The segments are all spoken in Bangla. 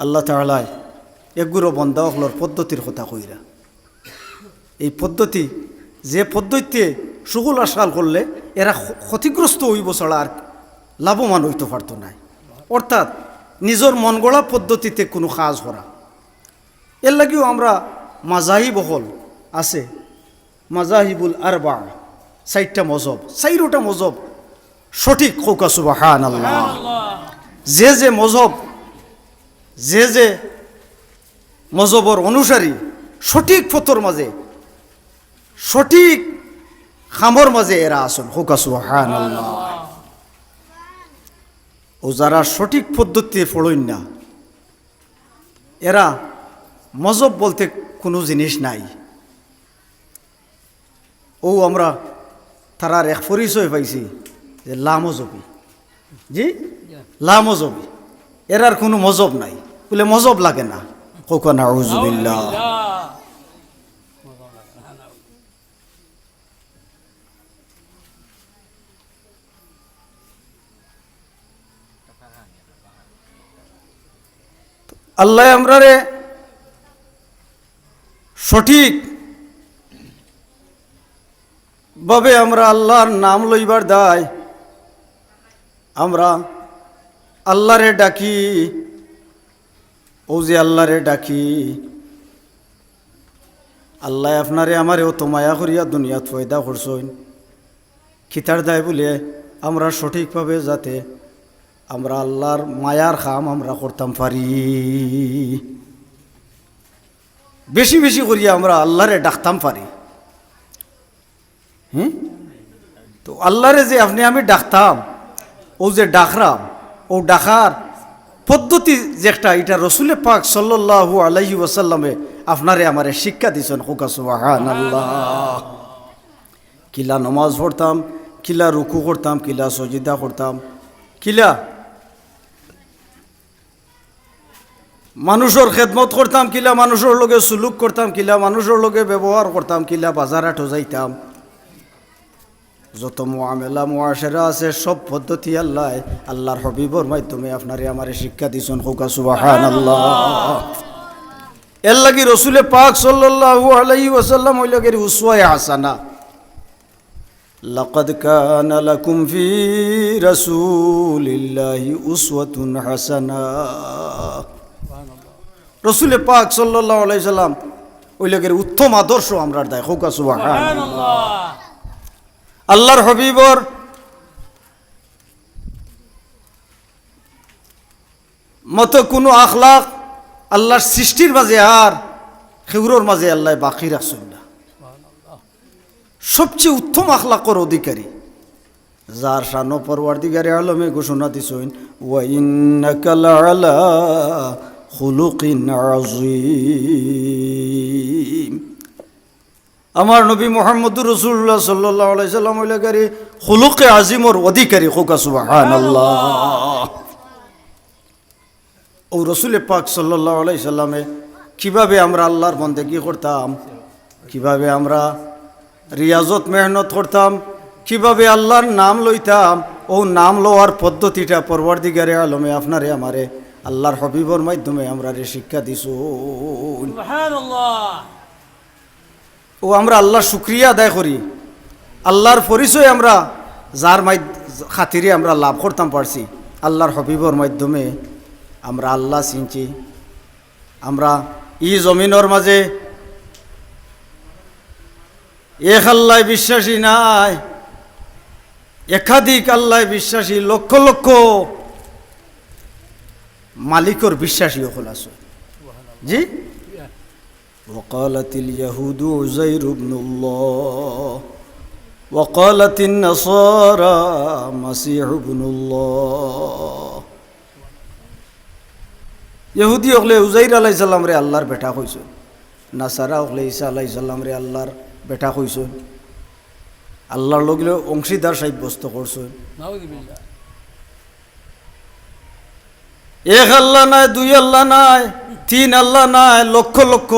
আল্লাহ তালায় এগুলো বন্ধা হলর পদ্ধতির কথা কইরা। এই পদ্ধতি যে পদ্ধতিতে সুগুল আসাল করলে এরা ক্ষ- ক্ষতিগ্রস্ত হইব ছাড়া আর লাভবান হইতে পারত নাই অর্থাৎ নিজের মন গড়া পদ্ধতিতে কোনো কাজ করা। এর লাগিও আমরা মাজাহিব হল আছে। মাজাহিবুল আরবা চারটা মজব চাইরোটা মজব সঠিক কৌকা সুবাহান আল্লাহ যে যে মজব যে যে মজবর অনুসারী সঠিক পথর মাঝে সঠিক খামর মাঝে এরা আসন হোকা সুহান আল্লাহ ও যারা সঠিক পদ্ধতিতে ফড়ইন না এরা মজব বলতে কোনো জিনিস নাই। ও আমরা তারার এক পরিচয় পাইছি যে লামজবি। জি? লামজবি এরার কোনো মজব নাই। বলে মজব লাগে না। কোকা নাউজুবিল্লাহ আল্লাহ আমরারে সঠিক ভাবে আমরা আল্লাহর নাম লইবার দায় আমরা আল্লাহরে ডাকি, ও যে আল্লাহরে ডাকি। আল্লাহ আপনারে আমারেও তো মায়া করিয়া দুনিয়াত ফয়দা করছইন খিতার দায় বলে আমরা সঠিকভাবে যাতে আমরা আল্লাহর মায়ার খাম আমরা করতাম পারি। বেশি বেশি করিয়া আমরা আল্লাহরে ডাকতাম পারি। হুম? তো আল্লাহরে যে আপনি আমি ডাকতাম ও যে ডাকরাম ও ডাকার পদ্ধতি যে একটা, এটা রসুলে পাক সাল্লাল্লাহু আলাইহি ওয়াসাল্লামে আপনারে আমারে শিক্ষা দিছেন। কিলা নমাজ পড়তাম, কিলা রুকু করতাম, কিলা সজিদা করতাম, কিলা মানুষের খেদমত করতাম, কিলা মানুষের লগে সুলুক করতাম, কিলা মানুষের লগে ব্যবহার করতাম, কিলা বাজার আটো যাইতাম যত মোয়ামেলা মোয়াশেরা আছে সব পদ্ধতি আল্লাহ আল্লাহর হবিবর মাধ্যমে আপনারে আমারে শিক্ষা দিছেন হোকা সুবাহান আল্লাহ এর লাগি রসুলে পাক সাল্লাল্লাহু আলাইহি ওয়াসাল্লাম ওই লগের উসওয়ায়ে হাসানা لقد كان لكم في رسول الله أسوة حسنة রসুলে পাক সাল্লাল্লাহু আলাইহি সাল্লাম ওই লগের উত্তম আদর্শ আমরা দেয় হোকা সুবহান আল্লাহর হবিবর। মতো কোনো আখলাক আল্লাহর সৃষ্টির মাঝে আর খেউরোর মাঝে আল্লাহ বাকি রাখছেন না। সবচেয়ে উত্তম আখলাকর অধিকারী। যার শান পরওয়ার্দিগারে আলমে ঘোষণা দিছেন ওয়াইন্নাকা লাআলা খুলুকিন আমার নবী মোহাম্মদুর রসুল্লাহ এলাকারে হুলুকে আজিমর অধিকারী হোকা সুবাহান ও রসুলে পাক সাল্লাহ আলাইসাল্লামে কীভাবে আমরা আল্লাহর বন্দেগি করতাম? কীভাবে আমরা রিয়াজত মেহনত করতাম? কীভাবে আল্লাহর নাম লইতাম? ও নাম লওয়ার পদ্ধতিটা পরবর্তীকারে আলমে আপনারে আমারে আল্লাহর হবিবর মাধ্যমে আমরা শিক্ষা দিছো ও আমরা আল্লাহর শুক্রিয়া আদায় করি। আল্লাহর পরিচয় আমরা, যার মাই, খাতিরে আমরা লাভ করতাম পারছি। আল্লাহর হবিবর মাধ্যমে আমরা আল্লাহ চিনছি। আমরা ই জমিনের মাঝে এক আল্লাহ বিশ্বাসী নাই, একাধিক আল্লাহ বিশ্বাসী, লক্ষ লক্ষ মালিকর বিশ্বাসী হল আছে। জি? وقالت اليهود عزير بن الله وقالت النصارى مسيح بن الله ইহুদি হলে উজাইর আলাই সাল্লাম রে আল্লাহর বেটা হইছ নাসারা হলে ঈসা আলাই সাল্লাম রে আল্লাহর বেটা হইছ আল্লাহর লগলে অংশীদার সাব্যস্ত করছ এক আল্লাহ নাই, দুই আল্লাহ নাই, তিন আল্লাহ নাই, লক্ষ লক্ষ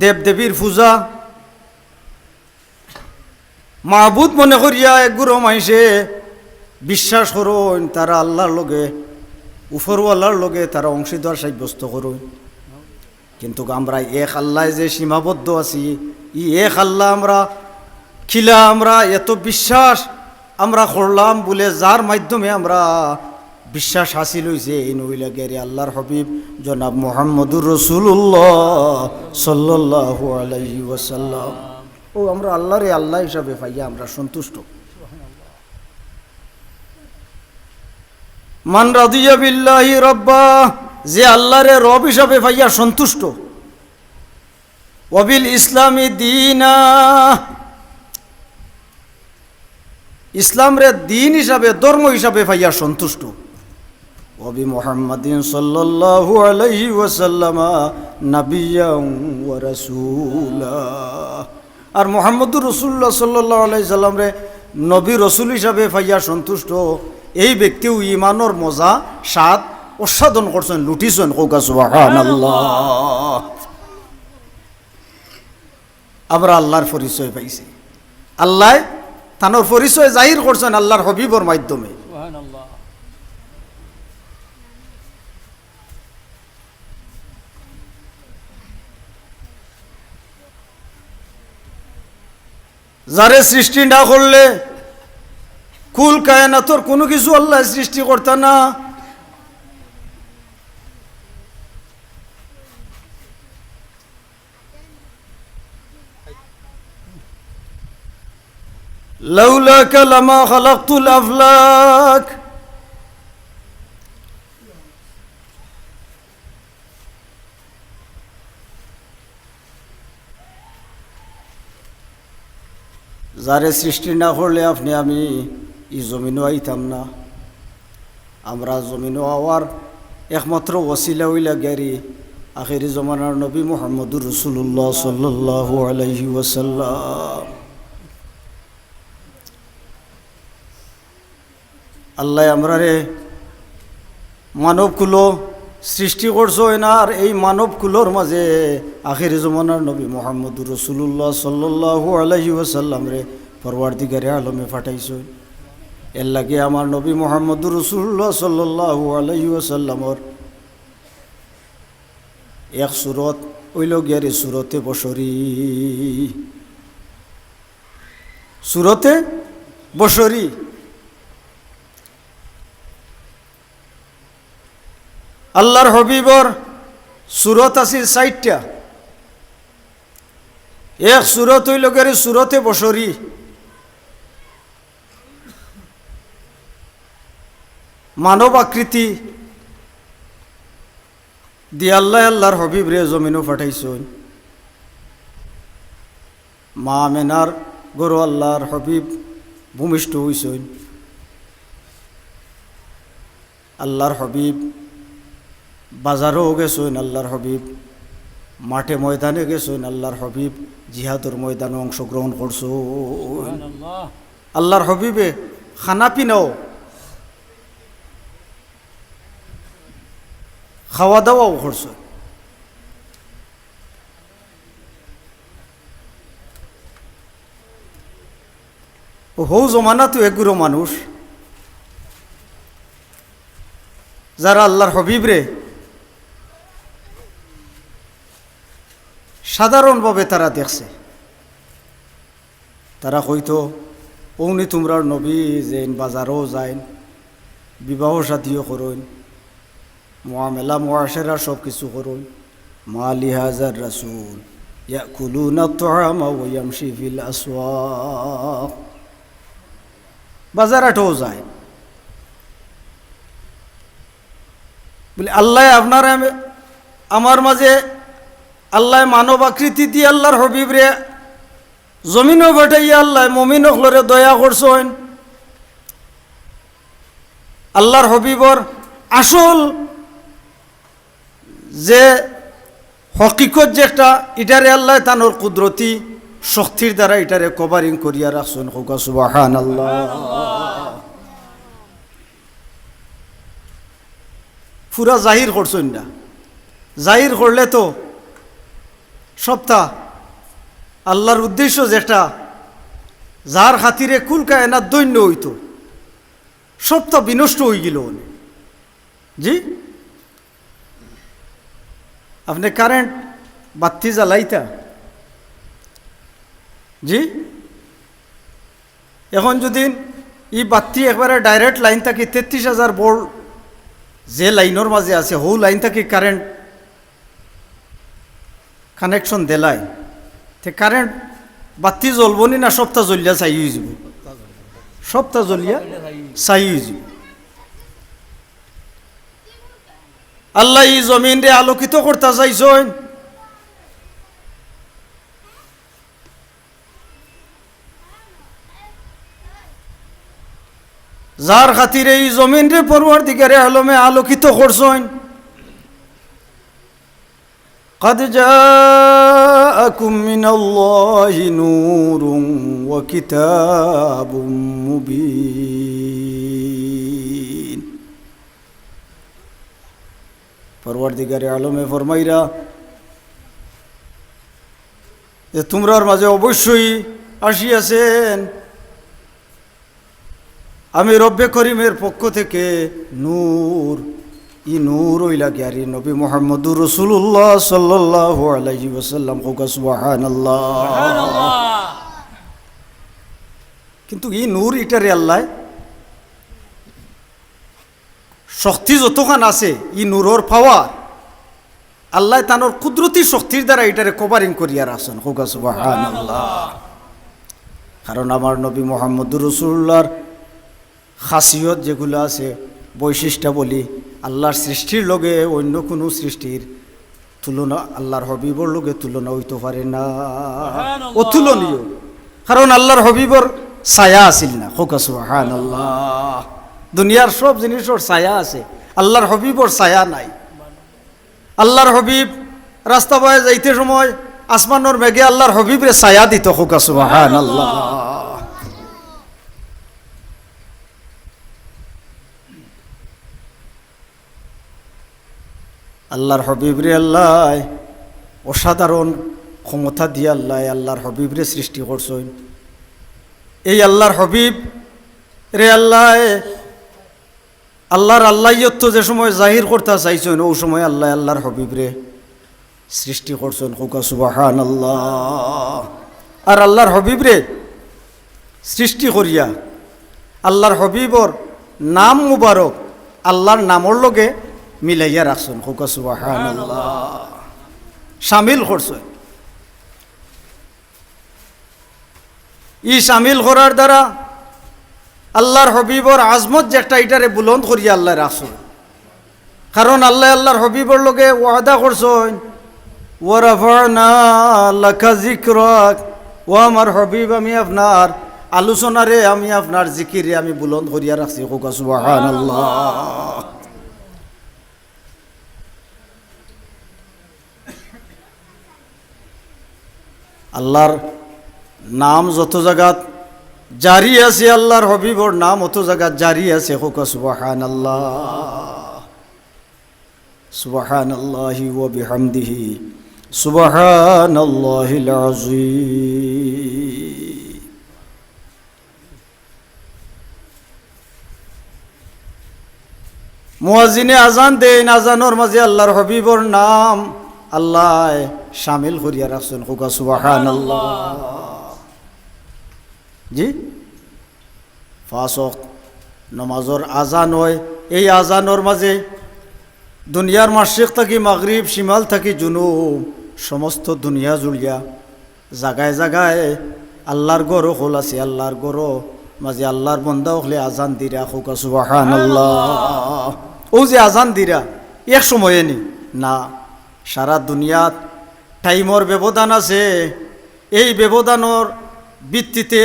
দেব দেবীর পূজা। মাহবুদ মনে করিয়া একগুরো মাইসে বিশ্বাস করুন, তারা আল্লাহর লগে, উপরওয়ালার লগে তারা অংশীদার সাব্যস্ত করুন। কিন্তু আমরা এক আল্লাহ যে সীমাবদ্ধ আছি, ই এক আল্লাহ আমরা, খিলা আমরা, এত বিশ্বাস আমরা করলাম বলে যার মাধ্যমে আমরা বিশ্বাস হাসিল হয়েছে এই নইলে গেরে আল্লাহর হবিব জনাব মোহাম্মদুর রসুল্লাহ সাল্লাহ আলাইহি ও, আমরা আল্লাহরে আল্লাহ হিসাবে পাইয়া আমরা সন্তুষ্ট। মান রাদিয়া বিল্লাহি রব্বা, যে আল্লাহরে রব হিসাবে পাইয়া সন্তুষ্ট। ওবিল ইসলামী দিনা ইসলামরে দিন হিসাবে, ধর্ম হিসাবে পাইয়া সন্তুষ্ট। মোহাম্মদিন সাল্লাল্লাহু আলাইহি ওয়াসাল্লামা নাবিয়াম ওয়া রাসূলা আর মোহাম্মদুর রসুল্লাহ সাল্লাল্লাহু আলাইহি সাল্লামরে নবী রসুল হিসাবে পাইয়া সন্তুষ্ট। এই ব্যক্তিও ইমানর মজা, স্বাদ অসাধন করছেন, লুটিছেন। কৌকা সুবহানাল্লাহ। আমরা আল্লাহর পরিচয় পাইছি। আল্লাহ তানোর পরিচয় জাহির করছেন আল্লাহর হবিবর মাধ্যমে। যারে সৃষ্টি না করলে কুল কায়নাতর কোনো কিছু আল্লাহ সৃষ্টি করতে না لولاك لما خلقت الأفلاك যারে সৃষ্টি না করলে আপনি, আমি ই জমিনও আইতাম না। আমরা জমিনও আওয়ার একমাত্র ওসিলা উইলা গেরি। আখেরি জমানার নবী মোহাম্মদুর রসুল্লাহ সাল্লাহ আলাইহি ওয়াসাল্লাম। আল্লাহ আমরা রে মানবকুলো সৃষ্টি করছ আর এই মানবকুলোর মাঝে আখেরি জমানার নবী মোহাম্মদুর রসুল্লাহ সাল্লাহ আলহি ওসাল্লাম রে পরওয়ার্দিগারে আলমে ফাটাইছো। এর লাগে আমার নবী মোহাম্মদুর রসুল্লাহ সাল্লাহ আলহি ওসাল্লামর এক সুরত ওইল গিয়ারে সুরতে বসরি। সুরতে বসরি? আল্লাহর হবিবর সুরত আছিল চাইটটা এক সুরত হইল গেরে সুরতে বসরি মানব আকৃতি দি আল্লাহ আল্লাহর হবিব রে জমিনও পাঠাইছ মা মেনার গরু আল্লাহর হবিব ভূমিষ্ঠ হইসইন আল্লাহর হবিব বাজারও গেছেন আল্লাহর হবিব। মাঠে ময়দানে গেছেন আল্লাহর হবিব। জিহাদুর ময়দানে অংশগ্রহণ করছ আল্লাহর হবিবে খানা পিনাও খাওয়া দাওয়াও করছেন। হৌ জমানা তো এগুলো মানুষ। যারা আল্লাহর হবিবরে সাধারণভাবে তারা দেখছে। তারা হয়তো অগ্নি তোমরা নবী যেন বাজারও যাইন, বিবাহ সাথীও করুন মোয়ামেলা মোয়াশেরা সব কিছু করুন মালি হাজার রাসুল বাজার আটও যায় বলে, আল্লাহ আপনার আমার মাঝে আল্লাহ মানব আকৃতি দিয়ে আল্লাহর হবিব রে। জমিনও বেটাইয়া আল্লাহ মমিন হলরে দয়া করছেন। আল্লাহর হবিবর আসল যে হকিকত যে একটা ইটারে আল্লাহ তানোর কুদরতি শক্তির দ্বারা ইটারে কভারিং করিয়া রাখছেন। হোকা সুবাহান আল্লাহ পুরা জাহির করছেন না। জাহির করলে তো সপ্তাহ। আল্লাহর উদ্দেশ্য যেটা যার খাতিরে কুল কায়নার দৈন্য হইত। সপ্তাহ বিনষ্ট হয়ে গেল জি? আপনি কারেন্ট বাতি জ্বালাইতা? জি? এখন যদি ই বাতি একবারে ডাইরেক্ট লাইন থাকি তেত্রিশ হাজার বোল্ট যে লাইনের মাঝে আছে হৌ লাইন থাকি কারেন্ট কানেকশন দেলাই। তে কারেন্ট বাতি জ্বলব নি সপ্তাহ জ্বলিয়া চাই যাব সপ্তাহ জ্বলিয়া চাই যাব আল্লাহ ই জমিন রে আলোকিত করতে চাইছেন। যার খাতিরে এই জমিন রে পড়ুয়ার দিকে আলমে আলোকিত করছেন। قد جاءكم من الله نور وكتاب مبين পরওয়ারদিগারে আলমে ফরমাইরা যে তোমরার মাঝে অবশ্যই আসিয়াছেন আমি রব্বে করিমের পক্ষ থেকে নূর ই নূর ওইলা গ্যারি নবী মোহাম্মদুর রসুল্লাহ সাল্লাহ আলাইহি ওসাল্লাম সুবাহান কিন্তু ই নূর ইটারে আল্লাহ শক্তি যতখান আছে ই নূরর পাওয়ার আল্লাহ তানোর কুদরতি শক্তির দ্বারা এটারে কভারিং করিয়া রাখছেন হোকা সুবাহান কারণ আমার নবী মোহাম্মদুর রসুল্লাহর খাসিয়ত যেগুলো আছে বৈশিষ্ট্য বলি আল্লাহর সৃষ্টির লগে অন্য কোনো সৃষ্টির তুলনা আল্লাহর হবিবর লগে তুলনা হইতে পারে না। অতুলনীয়। কারণ আল্লাহর হবিবর ছায়া আছিল না। হোকাসুহান আল্লাহ দুনিয়ার সব জিনিসের ছায়া আছে। আল্লাহর হবিবর ছায়া নাই। আল্লাহর হবিব রাস্তা বয়ে যাইতে সময় আসমানোর মেঘে আল্লাহর হবিবরে ছায়া দিত। হোকাসুহান আল্লাহ আল্লাহর হবিবরে আল্লাহ, অসাধারণ ক্ষমতা দিয়ে আল্লাহ আল্লাহর হবিবরে সৃষ্টি করছেন। এই আল্লাহর হবিব রে আল্লাহ, আল্লাহর আল্লাহত্ব যে সময় জাহির করতে চাইছেন, ও সময় আল্লাহ আল্লাহর হবিবরে সৃষ্টি করছেন। হুকা সুবাহান আল্লাহ আর আল্লাহর হবিবরে সৃষ্টি করিয়া, আল্লাহর হবিবর নাম মুবারক, আল্লাহর নামর লগে মিলাইয়া রাখছেন সামিল করছেন। ই সামিল করার দ্বারা আল্লাহর হবিবর আজমত যে একটা এটারে বুলন্দ করিয়া আল্লাহ রাখছেন। কারণ আল্লাহ, আল্লাহর হবিবর লগে ওয়াদা করছেন ও আমার হবিব আমি আপনার, আলোচনারে আমি আপনার জিকিরে আমি বুলন্দ করিয়া রাখছি আল্লাহ আল্লাহর নাম যত জায়গাত জারি আছে, আল্লাহর হবিবর নাম অত জায়গাত জারি আছে। হোকা সুবাহান আল্লাহ সুবাহান আল্লাহি ও বিহামদিহি সুবাহান আল্লাহিল আযীম। মুয়াজিনে আজান দেন আজানোর মাঝে আল্লাহর হবিবর নাম, আল্লাহ শামিল করিয়া রাখছেন। হুকা সুবাহান জি? ফাঁসক নমাজর আজান হয়। এই আজানোর মাঝে দুনিয়ার মাসিক থাকি, মাগরিব, শিমাল থাকি জুনু সমস্ত দুনিয়া জুড়িয়া জাগায় জাগায় আল্লাহর গরো হল আছে, আল্লাহর গরো মাঝে আল্লাহর বন্দা হলে আজান দিরা হুকা সুবাহান আল্লাহ ও যে আজান দিরা, এক সময়ে নি, না, সারা দুনিয়াত টাইমর ব্যবধান আছে। এই ব্যবধানের ভিত্তিতে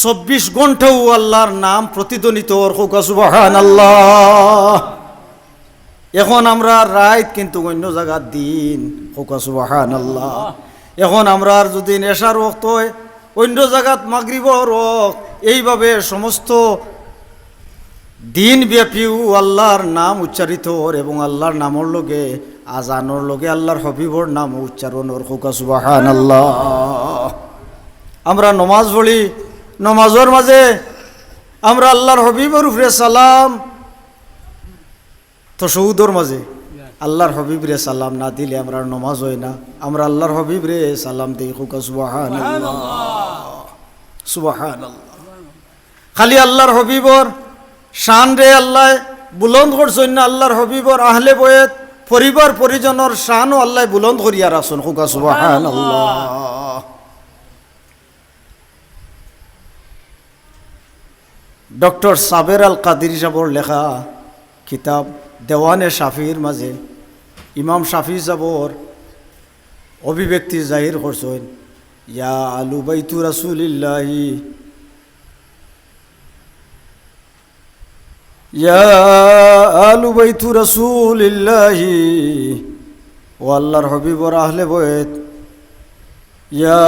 চব্বিশ ঘন্টাও আল্লাহর নাম প্রতিধ্বনিত সুবাহান আল্লাহ এখন আমরা রাত কিন্তু অন্য জায়গার দিন আল্লাহ এখন আমরা যদি নেশার রক্ত অন্য জায়গাত মাগরিবর রক এইভাবে সমস্ত দিন ব্যাপীও আল্লাহর নাম উচ্চারিত এবং আল্লাহর নামর লগে আজানোর লগে আল্লাহর হবিবর নাম উচ্চারণ ওর হুকা সুবাহান আল্লাহ আমরা নমাজ পড়ি, নমাজের মাঝে আমরা আল্লাহর হবিবর উপরে সালাম তো সৌদর মাঝে আল্লাহর হবিব রে সালাম না দিলে আমরা নমাজ হয় না। আমরা আল্লাহর হবিব রে সালাম দিই খুকা সুবাহান সুবাহান খালি আল্লাহর হবিবর শান রে আল্লাহ, বুলন্দ করছেন না আল্লাহর হবিবর আহলে বয়েত। পরিবার পরিজনের শানও আল্লাহ বুলন্দ করিয়া রাখছেন। খুকা সুবাহান ডক্টর সাবের আল কাদির সাবর লেখা কিতাব দেওয়ানে শাফির মাঝে। ইমাম শাফি সাবর অভিব্যক্তি জাহির করছেন। ইয়া আলু বাইতু রাসুলিল্লাহি ইয়া আলু বাইতু রাসুলিল্লাহি ও আল্লাহর হবিবর আহলে বয়েত ইয়া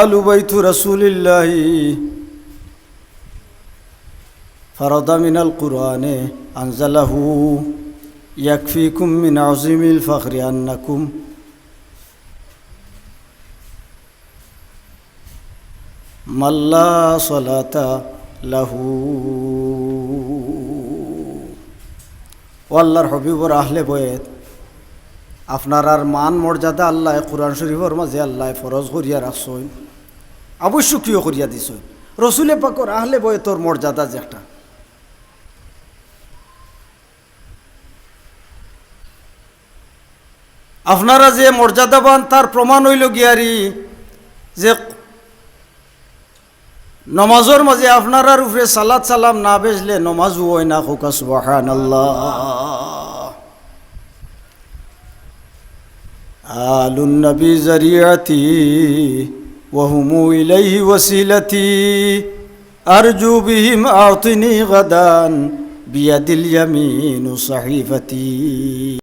আলু বাইতু রাসুলিল্লাহি فرض من القرآن أنزله يكفيكم من عظيم الفخر أنكم من لا صلاة له ও আল্লাহর হবিবর আহলে বয়েত। আপনার আর মান মর্যাদা আল্লাহ কোরআন শরীফর মাঝে আল্লাহ ফরজ করিয়া রাখছই আবশ্যকীয় করিয়া দিছই রসুলে পাকর আহলে বয়েতর মর্যাদা যে একটা। আপনারা যে মর্যাদাবান তার প্রমাণ হইল গিয়ারি যে নমাজের মাঝে আপনারার উপরে সালাদ সালাম না বেজলে নমাজও হয় না খোকা সুবাহান আলুন নবী জরিয়াতি وهم إليه وسيلتي أرجو بهم أعطني غدا بيد اليمين صحيفتي